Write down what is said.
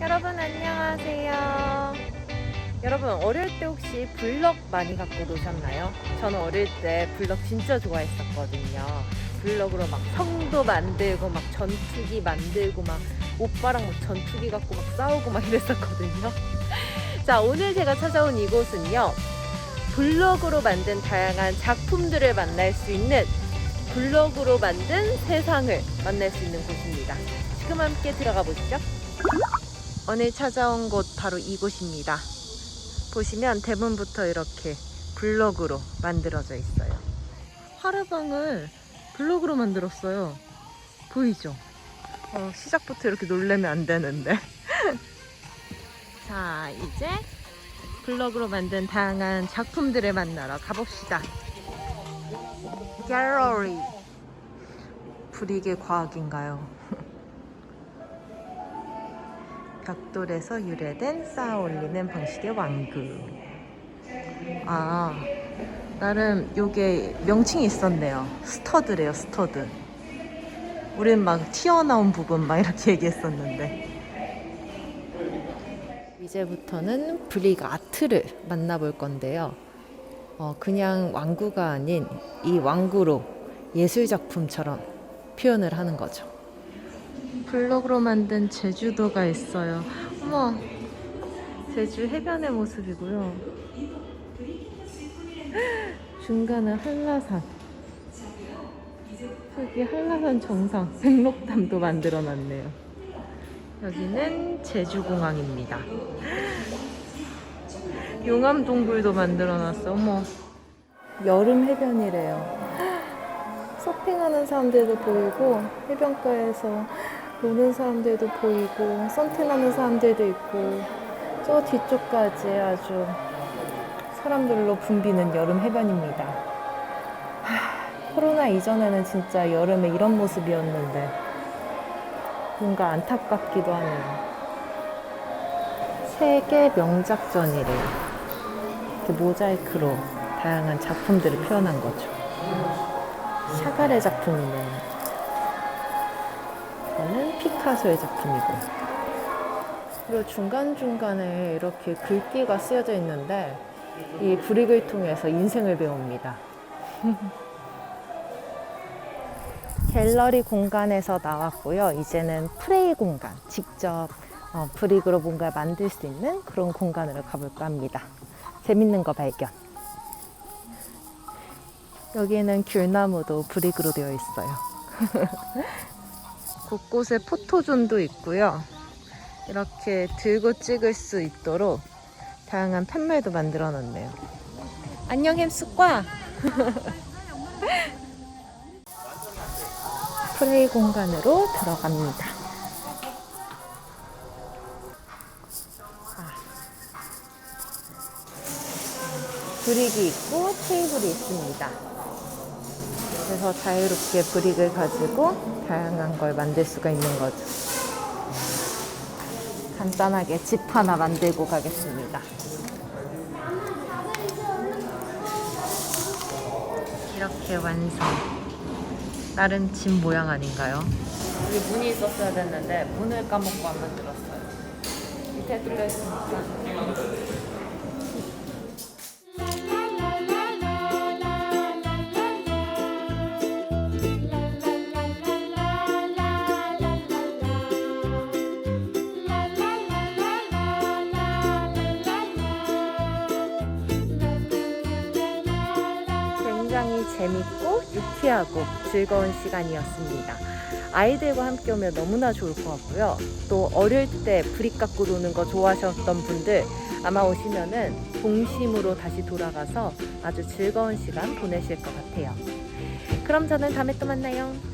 여러분 안녕하세요. 여러분 어릴 때 혹시 블럭 많이 갖고 노셨나요? 저는 어릴 때 블럭 진짜 좋아했었거든요. 블럭으로 막 성도 만들고 막 전투기 만들고 막 오빠랑 막 전투기 갖고 막 싸우고 막 이랬었거든요. 자 오늘 제가 찾아온 이곳은요. 블럭으로 만든 다양한 작품들을 만날 수 있는 블럭으로 만든 세상을 만날 수 있는 곳입니다. 지금 함께 들어가 보시죠. 오늘 찾아온 곳 바로 이곳입니다. 보시면 대문부터 이렇게 블럭으로 만들어져 있어요. 하루방을 블럭으로 만들었어요. 보이죠? 어, 시작부터 이렇게 놀래면 안 되는데. 자, 이제 블럭으로 만든 다양한 작품들을 만나러 가봅시다. 갤러리. 불이게 과학인가요? 벽돌에서 유래된 쌓아 올리는 방식의 왕구. 아, 나름 요게 명칭이 있었네요. 스터드래요, 스터드. 우린 막 튀어나온 부분 막 이렇게 얘기했었는데. 이제부터는 브릭 아트를 만나볼 건데요. 어, 그냥 왕구가 아닌 이 왕구로 예술 작품처럼 표현을 하는 거죠. 블록으로 만든 제주도가 있어요. 어머, 제주 해변의 모습이고요. 중간은 한라산. 여기 한라산 정상 백록담도 만들어 놨네요. 여기는 제주공항입니다. 용암동굴도 만들어 놨어. 어머. 여름 해변이래요. 서핑하는 사람들도 보이고 해변가에서 노는 사람들도 보이고 선탠하는 사람들도 있고 저 뒤쪽까지 아주 사람들로 붐비는 여름 해변입니다. 하, 코로나 이전에는 진짜 여름에 이런 모습이었는데 뭔가 안타깝기도 하네요. 세계 명작전이래요. 이렇게 모자이크로 다양한 작품들을 표현한 거죠. 샤가레 작품이네요. 이거는 피카소의 작품이고. 그리고 중간중간에 이렇게 글귀가 쓰여져 있는데 이 브릭을 통해서 인생을 배웁니다. 갤러리 공간에서 나왔고요. 이제는 프레이 공간, 직접 어, 브릭으로 뭔가 만들 수 있는 그런 공간으로 가볼까 합니다. 재밌는 거 발견. 여기에는 귤나무도 브릭으로 되어 있어요. 곳곳에 포토존도 있고요. 이렇게 들고 찍을 수 있도록 다양한 팻말도 만들어 놨네요. 안녕 햄스과 프레이 공간으로 들어갑니다. 아. 브릭이 있고 테이블이 있습니다. 그래서 자유롭게 브릭을 가지고 다양한 걸 만들 수가 있는 거죠. 간단하게 집 하나 만들고 가겠습니다. 이렇게 완성. 다른 집 모양 아닌가요? 여기 문이 있었어야 됐는데 문을 까먹고 안 만들었어요. 밑에 뚫려 있으니까. 굉장히 재밌고 유쾌하고 즐거운 시간이었습니다. 아이들과 함께 오면 너무나 좋을 것 같고요. 또 어릴 때 브릭 갖고 노는 거 좋아하셨던 분들 아마 오시면은 동심으로 다시 돌아가서 아주 즐거운 시간 보내실 것 같아요. 그럼 저는 다음에 또 만나요.